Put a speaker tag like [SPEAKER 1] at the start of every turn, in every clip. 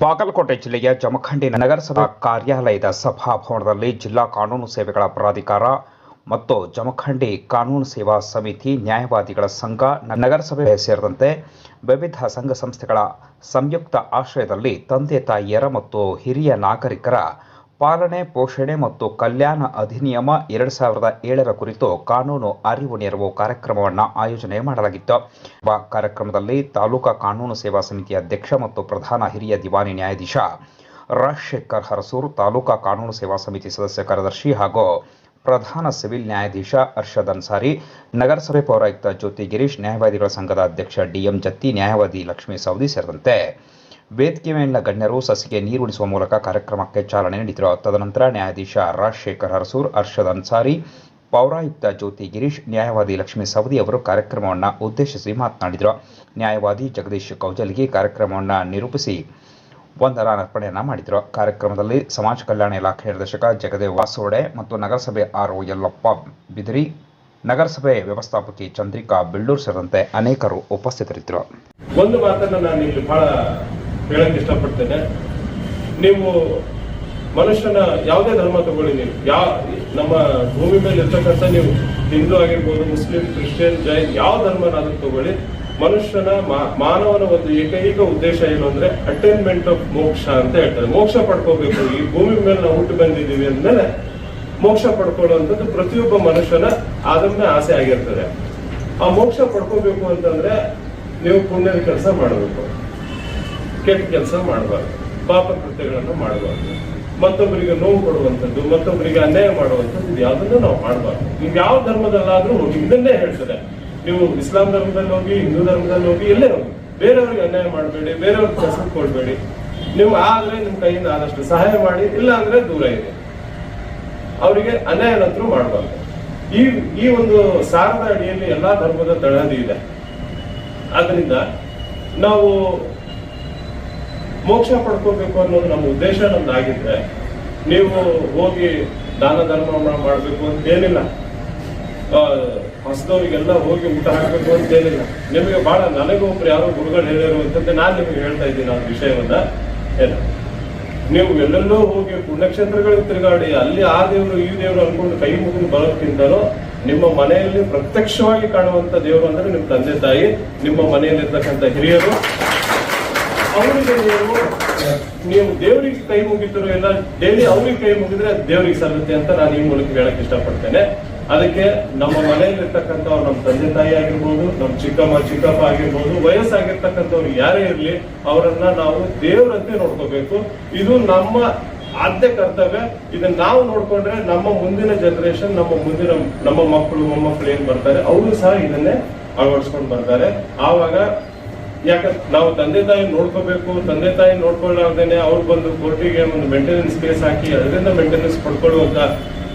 [SPEAKER 1] ಬಾಗಲಕೋಟೆ ಜಿಲ್ಲೆಯ ಜಮಖಂಡಿ ನಗರಸಭಾ ಕಾರ್ಯಾಲಯದ ಸಭಾಭವನದಲ್ಲಿ ಜಿಲ್ಲಾ ಕಾನೂನು ಸೇವೆಗಳ ಪ್ರಾಧಿಕಾರ ಮತ್ತು ಜಮಖಂಡಿ ಕಾನೂನು ಸೇವಾ ಸಮಿತಿ ನ್ಯಾಯವಾದಿಗಳ ಸಂಘ ನಗರಸಭೆ ಸೇರಿದಂತೆ ವಿವಿಧ ಸಂಘ ಸಂಸ್ಥೆಗಳ ಸಂಯುಕ್ತ ಆಶ್ರಯದಲ್ಲಿ ತಂದೆ ತಾಯಿಯರ ಮತ್ತು ಹಿರಿಯ ನಾಗರಿಕರ ಪಾಲನೆ, ಪೋಷಣೆ ಮತ್ತು ಕಲ್ಯಾಣ ಅಧಿನಿಯಮ ಎರಡು ಸಾವಿರದ ಏಳರ ಕುರಿತು ಕಾನೂನು ಅರಿವು ನೆರವು ಕಾರ್ಯಕ್ರಮವನ್ನು ಆಯೋಜನೆ ಮಾಡಲಾಗಿತ್ತು. ಕಾರ್ಯಕ್ರಮದಲ್ಲಿ ತಾಲೂಕಾ ಕಾನೂನು ಸೇವಾ ಸಮಿತಿ ಅಧ್ಯಕ್ಷ ಮತ್ತು ಪ್ರಧಾನ ಹಿರಿಯ ದಿವಾನಿ ನ್ಯಾಯಾಧೀಶ ರಾಜಶೇಖರ್ ಹರಸೂರ್, ತಾಲೂಕಾ ಕಾನೂನು ಸೇವಾ ಸಮಿತಿ ಸದಸ್ಯ ಕಾರ್ಯದರ್ಶಿ ಹಾಗೂ ಪ್ರಧಾನ ಸಿವಿಲ್ ನ್ಯಾಯಾಧೀಶ ಅರ್ಷದ್ ಅನ್ಸಾರಿ ನಗರಸಭೆ ಪೌರಾಯುಕ್ತ ಜ್ಯೋತಿ ಗಿರೀಶ್, ನ್ಯಾಯವಾದಿಗಳ ಸಂಘದ ಅಧ್ಯಕ್ಷ ಡಿಎಂ ಜತ್ತಿ, ನ್ಯಾಯವಾದಿ ಲಕ್ಷ್ಮೀ ಸೌದಿ ಸೇರಿದಂತೆ ವೇದಿಕೆ ಮೇಲಿನ ಗಣ್ಯರು ಸಸಿಗೆ ನೀರುಣಿಸುವ ಮೂಲಕ ಕಾರ್ಯಕ್ರಮಕ್ಕೆ ಚಾಲನೆ ನೀಡಿದರು. ತದನಂತರ ನ್ಯಾಯಾಧೀಶ ರಾಜಶೇಖರ್ ಹರಸೂರ್, ಅರ್ಷದ್ ಅನ್ಸಾರಿ, ಪೌರಾಯುಕ್ತ ಜ್ಯೋತಿ ಗಿರೀಶ್, ನ್ಯಾಯವಾದಿ ಲಕ್ಷ್ಮೀ ಸವದಿ ಅವರು ಕಾರ್ಯಕ್ರಮವನ್ನು ಉದ್ದೇಶಿಸಿ ಮಾತನಾಡಿದರು. ನ್ಯಾಯವಾದಿ ಜಗದೀಶ್ ಕೌಜಲ್ಗಿ ಕಾರ್ಯಕ್ರಮವನ್ನು ನಿರೂಪಿಸಿ ವಂದನಾರ್ಪಣೆಯನ್ನು ಮಾಡಿದರು. ಕಾರ್ಯಕ್ರಮದಲ್ಲಿ ಸಮಾಜ ಕಲ್ಯಾಣ ಇಲಾಖೆ ನಿರ್ದೇಶಕ ಜಗದೇವ್ ವಾಸೋಡೆ ಮತ್ತು ನಗರಸಭೆ ಆರ್ ಒ ಯಲ್ಲಪ್ಪ ಬಿದಿರಿ, ನಗರಸಭೆ ವ್ಯವಸ್ಥಾಪಕಿ ಚಂದ್ರಿಕಾ ಬೆಳ್ಳೂರ್ ಸೇರಿದಂತೆ ಅನೇಕರು ಉಪಸ್ಥಿತರಿದ್ದರು.
[SPEAKER 2] ಒಂದು ಮಾತನ್ನ ನಾನು ಇಲ್ಲಿ ಬಹಳ ಹೇಳಕ್ ಇಷ್ಟಪಡ್ತೇನೆ. ನೀವು ಮನುಷ್ಯನ ಯಾವುದೇ ಧರ್ಮ ತಗೊಳ್ಳಿ ನೀವು. ಯಾವ ನಮ್ಮ ಭೂಮಿ ಮೇಲೆ ಇರ್ತಕ್ಕಂಥ ನೀವು ಹಿಂದೂ ಆಗಿರ್ಬೋದು, ಮುಸ್ಲಿಂ, ಕ್ರಿಶ್ಚಿಯನ್, ಜೈನ್ ಯಾವ ಧರ್ಮನಾದ್ರೂ ತಗೊಳ್ಳಿ. ಮನುಷ್ಯನ ಮಾನವನ ಒಂದು ಏಕೈಕ ಉದ್ದೇಶ ಏನು ಅಂದ್ರೆ ಅಟೈನ್ಮೆಂಟ್ ಆಫ್ ಮೋಕ್ಷ ಅಂತ ಹೇಳ್ತಾರೆ. ಮೋಕ್ಷ ಪಡ್ಕೋಬೇಕು. ಈ ಭೂಮಿ ಮೇಲೆ ನಾವು ಹುಟ್ಟು ಬಂದಿದ್ದೀವಿ ಅಂದ್ಮೇಲೆ ಮೋಕ್ಷ ಪಡ್ಕೊಳ್ಳುವಂಥದ್ದು ಪ್ರತಿಯೊಬ್ಬ ಮನುಷ್ಯನ ಆದಮ್ಯ ಆಸೆ ಆಗಿರ್ತದೆ. ಆ ಮೋಕ್ಷ ಪಡ್ಕೋಬೇಕು ಅಂತಂದ್ರೆ ನೀವು ಪುಣ್ಯದ ಕೆಲಸ ಮಾಡಬೇಕು. ಕೆಟ್ಟ ಕೆಲಸ ಮಾಡಬಾರ್ದು. ಪಾಪ ಕೃತ್ಯಗಳನ್ನು ಮಾಡಬಾರ್ದು. ಮತ್ತೊಬ್ಬರಿಗೆ ನೋವು ಕೊಡುವಂಥದ್ದು, ಮತ್ತೊಬ್ಬರಿಗೆ ಅನ್ಯಾಯ ಮಾಡುವಂಥದ್ದು ಇದು ಯಾವುದನ್ನು ನಾವು ಮಾಡಬಾರ್ದು. ನೀವು ಯಾವ ಧರ್ಮದಲ್ಲಾದರೂ ಹೋಗಿ ಇದನ್ನೇ ಹೇಳ್ತದೆ. ನೀವು ಇಸ್ಲಾಂ ಧರ್ಮದಲ್ಲಿ ಹೋಗಿ, ಹಿಂದೂ ಧರ್ಮದಲ್ಲಿ ಹೋಗಿ, ಎಲ್ಲೇ ಹೋಗಿ. ಬೇರೆಯವ್ರಿಗೆ ಅನ್ಯಾಯ ಮಾಡಬೇಡಿ, ಬೇರೆಯವ್ರಿಗೆ ಕೆಲಸಕ್ಕೆ ಕೊಡಬೇಡಿ. ನೀವು ಆದರೆ ನಿಮ್ಮ ಕೈಯಿಂದ ಆದಷ್ಟು ಸಹಾಯ ಮಾಡಿ ಇಲ್ಲ ಅಂದ್ರೆ ದೂರ ಇದೆ ಅವರಿಗೆ ಅನ್ಯಾಯನಂತರೂ ಮಾಡಬಾರ್ದು. ಈ ಈ ಒಂದು ಸಾರದ ಅಡಿಯಲ್ಲಿ ಎಲ್ಲಾ ಧರ್ಮದ ತಳಹದಿ ಇದೆ. ಆದ್ರಿಂದ ನಾವು ಮೋಕ್ಷ ಪಡ್ಕೋಬೇಕು ಅನ್ನೋದು ನಮ್ಮ ಉದ್ದೇಶ ನಮ್ದಾಗಿದ್ರೆ ನೀವು ಹೋಗಿ ದಾನ ಧರ್ಮ ಮಾಡಬೇಕು ಅಂತ ಏನಿಲ್ಲ. ಆ, ಹಸ್ದವರಿಗೆಲ್ಲ ಹೋಗಿ ಊಟ ಹಾಕಬೇಕು ಅಂತ ಏನಿಲ್ಲ. ನಿಮಗೆ ಬಹಳ ನನಗೆ ಒಬ್ರು ಯಾರೋ ಗುರುಗಳು ಅಂತಂದ್ರೆ ನಾನು ನಿಮಗೆ ಹೇಳ್ತಾ ಇದ್ದೀನಿ ಆ ವಿಷಯವನ್ನ. ಏನ? ನೀವು ಎಲ್ಲೆಲ್ಲೋ ಹೋಗಿ ಪುಣ್ಯಕ್ಷೇತ್ರಗಳಿಗೆ ತಿರುಗಾಡಿ ಅಲ್ಲಿ ಆ ದೇವರು ಈ ದೇವರು ಅನ್ಕೊಂಡು ಕೈ ಮುಗಿದು ಬರೋದಕ್ಕಿಂತಲೂ ನಿಮ್ಮ ಮನೆಯಲ್ಲಿ ಪ್ರತ್ಯಕ್ಷವಾಗಿ ಕಾಣುವಂತ ದೇವರು ಅಂದ್ರೆ ನಿಮ್ಮ ತಂದೆ ತಾಯಿ ನಿಮ್ಮ ಮನೆಯಲ್ಲಿರ್ತಕ್ಕಂಥ ಹಿರಿಯರು. ಅವರಿಗೆ ನೀವು ನೀವು ದೇವರಿಗೆ ಕೈ ಮುಗಿದ್ರು ಎಲ್ಲ ಡೈಲಿ ಅವ್ರಿಗೆ ಕೈ ಮುಗಿದ್ರೆ ದೇವರಿಗೆ ಸಲ್ಲುತ್ತೆ ಅಂತ ನಾನು ಈ ಮೂಲಕ ಹೇಳಕ್ ಇಷ್ಟಪಡ್ತೇನೆ. ಅದಕ್ಕೆ ನಮ್ಮ ಮನೆಯಲ್ಲಿರ್ತಕ್ಕಂಥವ್ರು ನಮ್ಮ ತಂದೆ ತಾಯಿ ಆಗಿರ್ಬೋದು, ನಮ್ಮ ಚಿಕ್ಕಮ್ಮ, ಚಿಕ್ಕಪ್ಪ ಆಗಿರ್ಬೋದು, ವಯಸ್ಸಾಗಿರ್ತಕ್ಕಂಥವ್ರು ಯಾರೇ ಇರಲಿ, ಅವರನ್ನ ನಾವು ದೇವರಂತೆ ನೋಡ್ಕೋಬೇಕು. ಇದು ನಮ್ಮ ಆದ್ಯ ಕರ್ತವ್ಯ. ಇದನ್ನ ನಾವು ನೋಡ್ಕೊಂಡ್ರೆ ನಮ್ಮ ಮುಂದಿನ ಜನರೇಷನ್ ನಮ್ಮ ಮುಂದಿನ ನಮ್ಮ ಮಕ್ಕಳು, ಮೊಮ್ಮಕ್ಕಳು ಏನ್ ಬರ್ತಾರೆ, ಅವರು ಸಹ ಇದನ್ನೇ ಅಳವಡಿಸ್ಕೊಂಡು ಬರ್ತಾರೆ. ಆವಾಗ ಯಾಕಂದ್ರೆ ನಾವು ತಂದೆ ತಾಯಿ ನೋಡ್ಕೋಬೇಕು, ತಂದೆ ತಾಯಿ ನೋಡ್ಕೊಳ್ಳಾರ್ದೇನೆ ಅವ್ರು ಬಂದು ಕೋರ್ಟಿಗೆ ಒಂದು ಮೇಂಟೆನೆನ್ಸ್ ಕೇಸ್ ಹಾಕಿ ಅದರಿಂದ ಮೇಂಟೆನೆನ್ಸ್ ಪಡ್ಕೊಳ್ಳುವಂತ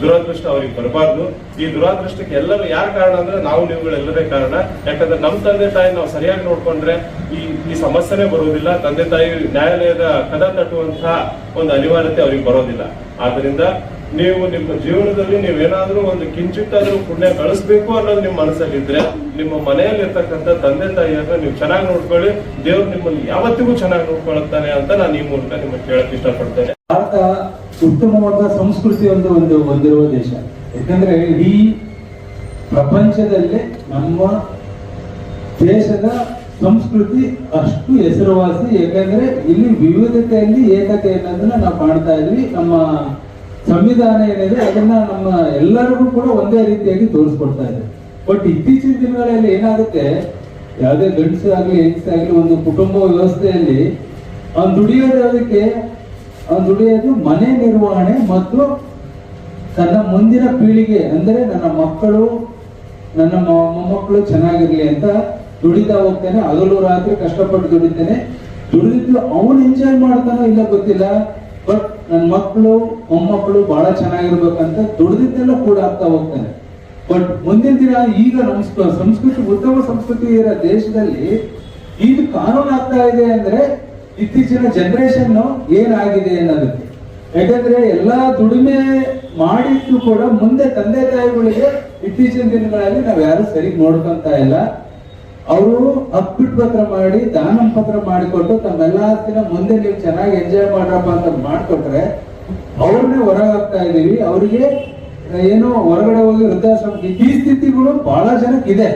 [SPEAKER 2] ದುರಾದೃಷ್ಟ ಅವ್ರಿಗೆ ಬರಬಾರ್ದು. ಈ ದುರಾದೃಷ್ಟಕ್ಕೆ ಎಲ್ಲರೂ ಯಾರ ಕಾರಣ ಅಂದ್ರೆ ನಾವು ನೀವುಗಳೆಲ್ಲರೇ ಕಾರಣ. ಯಾಕಂದ್ರೆ ನಮ್ಮ ತಂದೆ ತಾಯಿ ನಾವು ಸರಿಯಾಗಿ ನೋಡ್ಕೊಂಡ್ರೆ ಈ ಈ ಸಮಸ್ಯೆನೇ ಬರುವುದಿಲ್ಲ ತಂದೆ ತಾಯಿ ನ್ಯಾಯಾಲಯದ ಕದ ತಟ್ಟುವಂತಹ ಒಂದು ಅನಿವಾರ್ಯತೆ ಅವ್ರಿಗೆ ಬರೋದಿಲ್ಲ. ಆದ್ರಿಂದ ನೀವು ನಿಮ್ಮ ಜೀವನದಲ್ಲಿ ನೀವೇನಾದ್ರೂ ಒಂದು ಕಿಂಚಿತ್ತಾದ್ರೂ ಪುಣ್ಯ ಗಳಿಸ್ಬೇಕು ಅನ್ನೋದು ನಿಮ್ಮ ಮನಸ್ಸಲ್ಲಿ ಇದ್ರೆ ನಿಮ್ಮ ಮನೆಯಲ್ಲಿ ಇರ್ತಕ್ಕಂಥ ತಂದೆ ತಾಯಿಯನ್ನ ನೀವು ಚೆನ್ನಾಗಿ ನೋಡ್ಕೊಳ್ಳಿ. ದೇವ್ರು ನಿಮ್ಮನ್ನು ಯಾವತ್ತಿಗೂ ಚೆನ್ನಾಗಿ ನೋಡ್ಕೊಳ್ತಾನೆ ಅಂತ ನಾನು ಈ ಮೂಲಕ ನಿಮ್ಮನ್ನು ಕೇಳಕ್ ಇಷ್ಟಪಡ್ತೇನೆ.
[SPEAKER 3] ಭಾರತ ಉತ್ತಮವಾದ ಸಂಸ್ಕೃತಿ ಒಂದು ಒಂದು ಹೊಂದಿರುವ ದೇಶ. ಯಾಕಂದ್ರೆ ಇಡೀ ಪ್ರಪಂಚದಲ್ಲೇ ನಮ್ಮ ದೇಶದ ಸಂಸ್ಕೃತಿ ಅಷ್ಟು ಹೆಸರುವಾಸಿ. ಯಾಕಂದ್ರೆ ಇಲ್ಲಿ ವಿವಿಧತೆಯಲ್ಲಿ ಏಕತೆ ಅನ್ನೋದನ್ನ ನಾವು ಕಾಣ್ತಾ ಇದ್ವಿ. ನಮ್ಮ ಸಂವಿಧಾನ ಏನಿದೆ, ಅದನ್ನ ನಮ್ಮ ಎಲ್ಲರಿಗೂ ಕೂಡ ಒಂದೇ ರೀತಿಯಾಗಿ ತೋರಿಸ್ಕೊಡ್ತಾ ಇದೆ. ಬಟ್ ಇತ್ತೀಚಿನ ದಿನಗಳಲ್ಲಿ ಏನಾಗುತ್ತೆ, ಯಾವುದೇ ಗಂಡಸು ಆಗ್ಲಿ ಹೆಂಗಸಾಗ್ಲಿ, ಒಂದು ಕುಟುಂಬ ವ್ಯವಸ್ಥೆಯಲ್ಲಿ ಅವ್ನು ದುಡಿಯೋದಕ್ಕೆ ಅವ್ನು ದುಡಿಯೋದು ಮನೆ ನಿರ್ವಹಣೆ ಮತ್ತು ತನ್ನ ಮುಂದಿನ ಪೀಳಿಗೆ, ಅಂದ್ರೆ ನನ್ನ ಮಕ್ಕಳು, ನನ್ನ ಮೊಮ್ಮಕ್ಕಳು ಚೆನ್ನಾಗಿರ್ಲಿ ಅಂತ ದುಡಿತಾ ಹೋಗ್ತಾನೆ. ಅದರಲ್ಲೂ ರಾತ್ರಿ ಕಷ್ಟಪಟ್ಟು ದುಡಿತಾನೆ. ದುಡಿದಿದ್ದು ಅವನು ಎಂಜಾಯ್ ಮಾಡ್ತಾನೋ ಇಲ್ಲ ಗೊತ್ತಿಲ್ಲ. ಬಟ್ ನನ್ನ ಮಕ್ಕಳು ಮೊಮ್ಮಕ್ಕಳು ಬಹಳ ಚೆನ್ನಾಗಿರ್ಬೇಕಂತ ದುಡಿದಿದ್ದೆಲ್ಲ ಕೂಡ ಆಗ್ತಾ ಹೋಗ್ತಾನೆ ಬಟ್ ಮುಂದಿನ ದಿನ ಈಗ ನಮ್ಮ ಸಂಸ್ಕೃತಿ, ಉತ್ತಮ ಸಂಸ್ಕೃತಿ ಇರೋ ದೇಶದಲ್ಲಿ ಇದು ಕಾನೂನು ಆಗ್ತಾ ಇದೆ ಅಂದ್ರೆ ಇತ್ತೀಚಿನ ಜನರೇಷನ್ ಏನಾಗಿದೆ ಅನ್ನೋದಕ್ಕೆ. ಯಾಕಂದ್ರೆ ಎಲ್ಲಾ ದುಡಿಮೆ ಮಾಡಿದ್ದು ಕೂಡ ಮುಂದೆ ತಂದೆ ತಾಯಿಗಳಿಗೆ ಇತ್ತೀಚಿನ ದಿನಗಳಲ್ಲಿ ನಾವ್ ಯಾರು ಸರಿ ನೋಡ್ಕೊಂತ ಇಲ್ಲ. ಅವರು ಅಪ್ಪಿಟ್ ಪತ್ರ ಮಾಡಿ, ದಾನ ಪತ್ರ ಮಾಡಿಕೊಟ್ಟು ತಮ್ಮೆಲ್ಲಾ ಮುಂದೆ ನೀವು ಚೆನ್ನಾಗಿ ಎಂಜಾಯ್ ಮಾಡ್ರಪ್ಪ ಅಂತ ಮಾಡ್ಕೊಟ್ರೆ, ಅವ್ರನ್ನೇ ಹೊರಗಾಗ್ತಾ ಇದ್ದೀವಿ. ಅವರಿಗೆ ಏನು ಹೊರಗಡೆ ಹೋಗಿ ವೃದ್ಧಾಶ್ರಮ ಈ ಸ್ಥಿತಿಗಳು ಬಹಳ ಜನಕ್ಕೆ ಇದೆ